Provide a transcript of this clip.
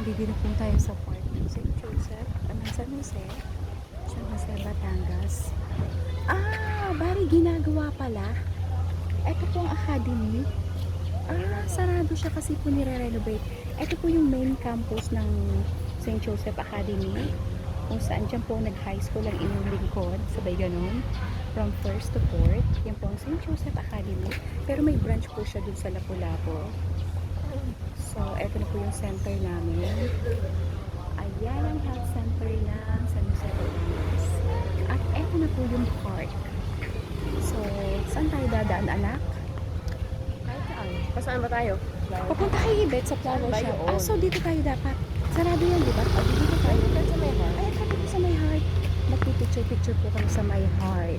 Na po tayo sa ng St. Joseph, ng San Jose, San Jose, Batangas. Ah, bari ginagawa pala. Ito po ang academy. Ah, sarado siya kasi po nire-renovate. Ito po yung main campus ng St. Joseph Academy. Kung saan dyan po nag-high school ang inyong lingkod. Sabay ganun. From first to fourth. Yan po ang St. Joseph Academy. Pero may branch po siya dun sa Lapu-Lapu. Po yung center namin. Ayan ang health center ng San Jose Batangas. At eto na po yung park. So, saan tayo dadaan, anak? Kahit saan. Pasaan ba tayo? Papunta kay Ibet sa flower shop. Ah, so dito tayo dapat. Sarado yan, di ba? O, dito tayo. Ay, ko sa my heart. Magpipicture-picture po kami sa my heart.